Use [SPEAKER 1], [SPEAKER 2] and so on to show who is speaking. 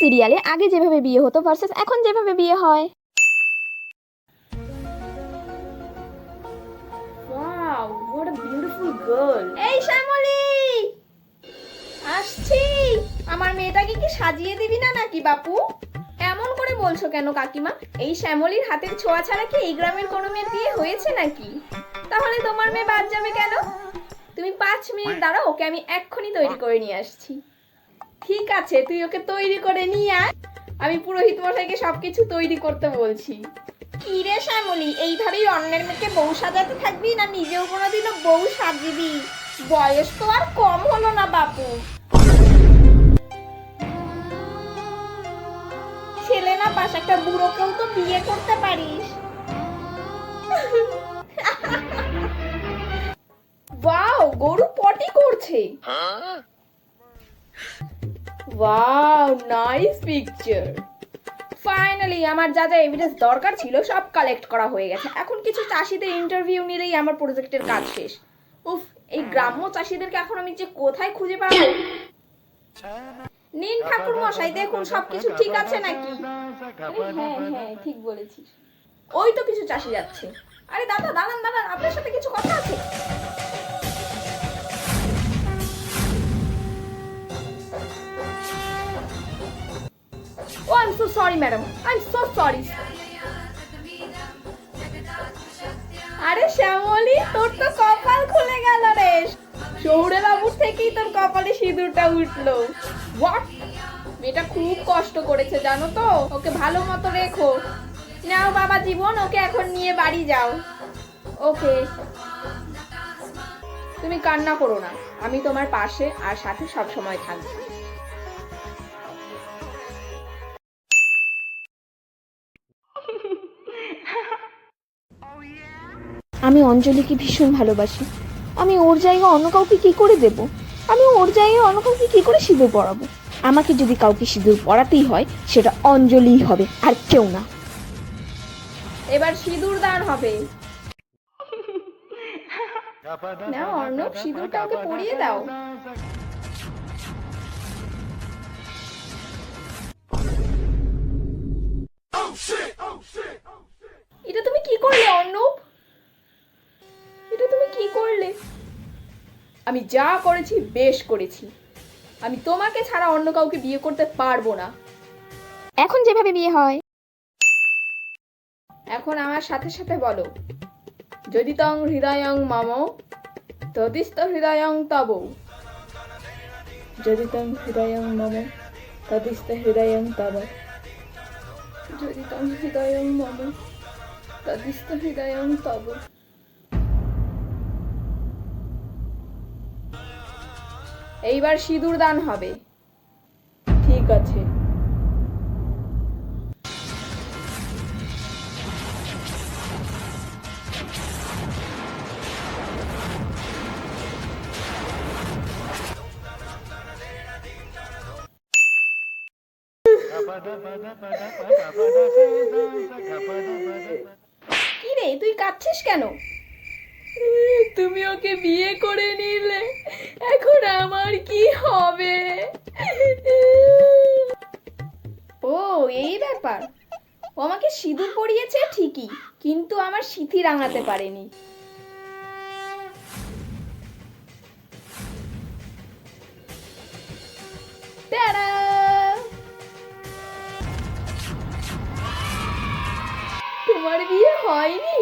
[SPEAKER 1] সিরিয়ালে আগে যেভাবে বিয়ে হতো ভার্সেস এখন যেভাবে বিয়ে হয়।
[SPEAKER 2] Wow what a beautiful girl এই শ্যামলি! আসছি। আমার মেয়েটাকে কি সাজিয়ে দিবি না নাকি বাপু? এমন করে বলছো কেন কাকিমা? এই শ্যামলির হাতের ছোঁয়া ছাড়া কি এই গ্রামের কোনো মেয়ের বিয়ে হয়েছে নাকি? তাহলে তোমার মেয়ে বাদ যাবে কেন? তুমি পাঁচ মিনিট দাঁড়াও ওকে আমি এক্ষুনি তৈরি করে নিয়ে আসছি। ঠিক আছে তুই ওকে তৈরি করে নিয়ে আয়। আমি পুরোহিত মশাইকে সবকিছু তৈরি করতে বলছি। কি রে শ্যামলি এইভাবেই অন্যের মেয়েকে বউ সাজাতে থাকবি না নিজেও কোনোদিনও বউ সাজিবি? বয়স তো আর কম হলো না বাপু। ছেলে না পাশ একটা বুড়োকেও তো বিয়ে করতে পারিস। ওয়াও গরু পটি করছে। ওয়াও নাইস পিকচার ফাইনালি আমার যা যা এভিডেন্স দরকার ছিল, সব কালেক্ট করা হয়ে গেছে। এখন কিছু চাষিদের ইন্টারভিউ নিলেই আমার প্রজেক্টের কাজ শেষ। উফ, এই গ্রাম্য চাষিদেরকে এখন আমি যে কোথায় খুঁজে পাবো? নিন ঠাকুর মশাই দেখুন সবকিছু ঠিক আছে নাকি? হ্যাঁ হ্যাঁ ঠিক বলেছিস। ওই তো কিছু চাষি যাচ্ছে। আরে দাদা দাঁড়ান দাঁড়ান আপনার সাথে কিছু কথা আছে? Sorry madam I am so sorry আরে শ্যামলি, তোর তো কপাল খুলে গেল রে। শহুরে থেকেই তোর কপালে সিঁদুরটা উঠল। হোয়াট মেয়েটা খুব কষ্ট করেছে, জানো তো? ওকে ভালো মতো রেখো। নাও বাবা জীবন, ওকে এখন নিয়ে বাড়ি যাও। ওকে। তুমি কান্না করো না। আমি তোমার পাশে আর সাথে সব সময় থাকব।
[SPEAKER 1] আমি অঞ্জলিকে ভীষণ ভালোবাসি। আমি ওর জায়গায় অন্য কাউকে কী করে দেব? আমি ওর জায়গায় অন্য কাউকে কী করে সিঁদুর পরাবো? আমাকে যদি কাউকে সিঁদুর পড়াতেই হয় সেটা অঞ্জলিই হবে আর কেউ না।
[SPEAKER 2] এবার সিঁদুর দান হবে। না অর্ণব সিঁদুরটা ওকে পরিয়ে দাও। আমি যা করেছি বেশ করেছি। আমি তোমাকে ছাড়া অন্য কাউকে বিয়ে করতে পারব না।
[SPEAKER 1] এখন যেভাবে বিয়ে হয়।
[SPEAKER 2] এখন আমার সাথে সাথে বলো। যদি তং হৃদয়ং মম তদিস্ত হৃদয়ং তব। যদি তং হৃদয়ং মম তদিস্ত হৃদয়ং তব। যদি তং হৃদয়ং মম তদিস্ত হৃদয়ং তব। এইবার সিঁদুর দান হবে। ঠিক আছে। কি রে তুই কাঁদছিস কেন? তুমি ওকে বিয়ে করে নিলে। এখন আমার কি হবে? ও, এই ব্যাপার। ও আমাকে সিঁদুর পরিয়েছে ঠিকই, কিন্তু আমার সিথি রাঙাতে পারেনি! তোমার বিয়ে হয়নি?